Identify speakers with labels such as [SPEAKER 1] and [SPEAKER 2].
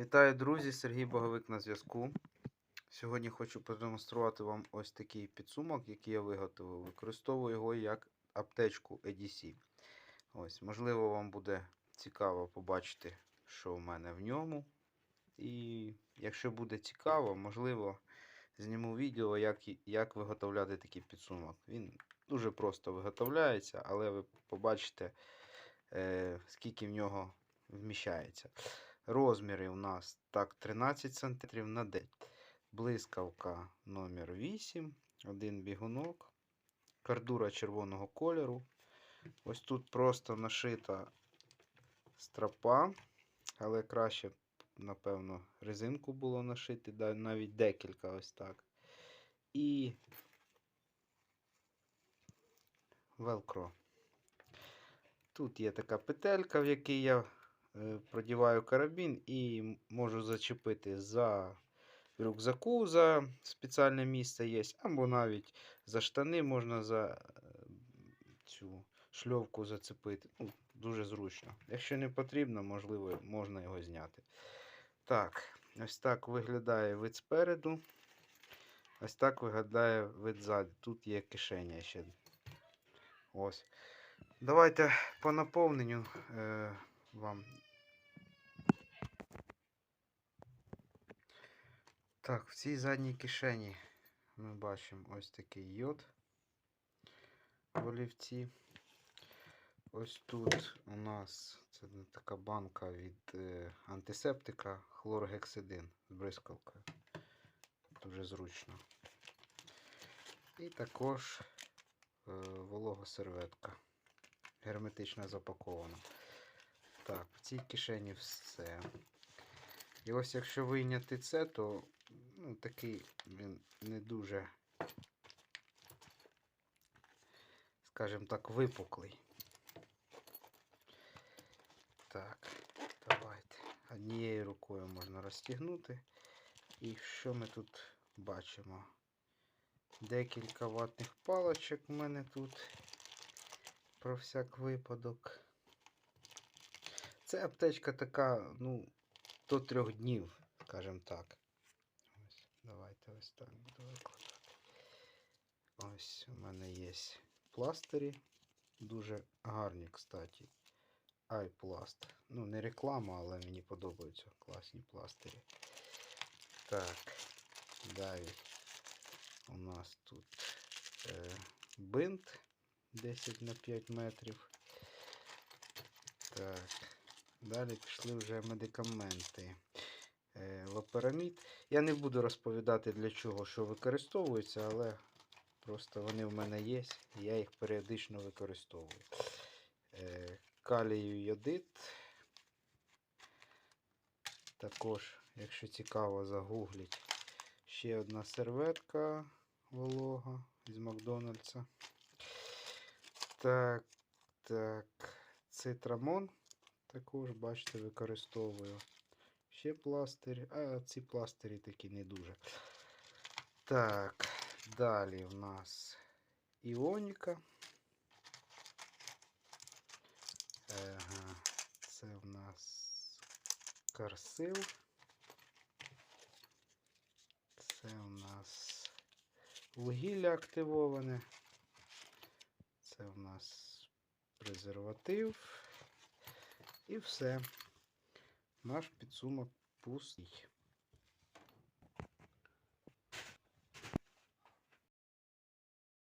[SPEAKER 1] Вітаю, друзі! Сергій Боговик на зв'язку. Сьогодні хочу продемонструвати вам ось такий підсумок, який я виготовив. Використовую його як аптечку EDC. Ось, можливо, вам буде цікаво побачити, що в мене в ньому. І якщо буде цікаво, можливо, зніму відео, як, як виготовляти такий підсумок. Він дуже просто виготовляється, але ви побачите, е, скільки в нього вміщається. Розміри у нас так 13 см на 9. Блискавка номер 8 один бігунок, кардура червоного кольору. Ось тут просто нашита стропа, але краще, напевно, резинку було нашити, навіть декілька ось так. І велкро. Тут є така петелька, в якій я продіваю карабін і можу зачепити за рюкзаку, за спеціальне місце є, або навіть за штани можна за е, цю шльовку зацепити. Ну, дуже зручно. Якщо не потрібно, можливо, можна його зняти. Так, ось так виглядає вид спереду. Ось так виглядає вид ззаду. Тут є кишеня ще. Ось. Давайте по наповненню е, вам. Так, в цій задній кишені ми бачимо ось такий йод в олівці. Ось тут у нас це така банка від е, антисептика хлоргексидин з бризкалкою. Дуже зручно. І також е, волога серветка. Герметично запакована. Так, в цій кишені все. І ось якщо вийняти це, то ну, такий він не дуже, скажімо так, випуклий. Так, давайте. Однією рукою можна розтягнути. І що ми тут бачимо? Декілька ватних палочок у мене тут про всяк випадок. Це аптечка така, ну, до трьох днів, скажімо так. Ось, давайте ось так буду викладати. Ось у мене є пластирі. Дуже гарні, кстати. Айпласт. Ну, не реклама, але мені подобаються класні пластирі. Так, далі у нас тут е, бинт 10 на 5 метрів. Так, далі пішли вже медикаменти. Е, лоперамід. Я не буду розповідати для чого, що використовується, але просто вони в мене є, і я їх періодично використовую. Е, калію йодит. Також, якщо цікаво, загугліть. Ще одна серветка волога з Макдональдса. Так, так, цитрамон також, бачите, використовую. Ще пластирі, а ці пластирі такі не дуже. Так, далі в нас іоніка. Ага, це в нас карсил. Це у нас вугілля активоване. Це у нас презерватив. І все. Наш підсумок пустий.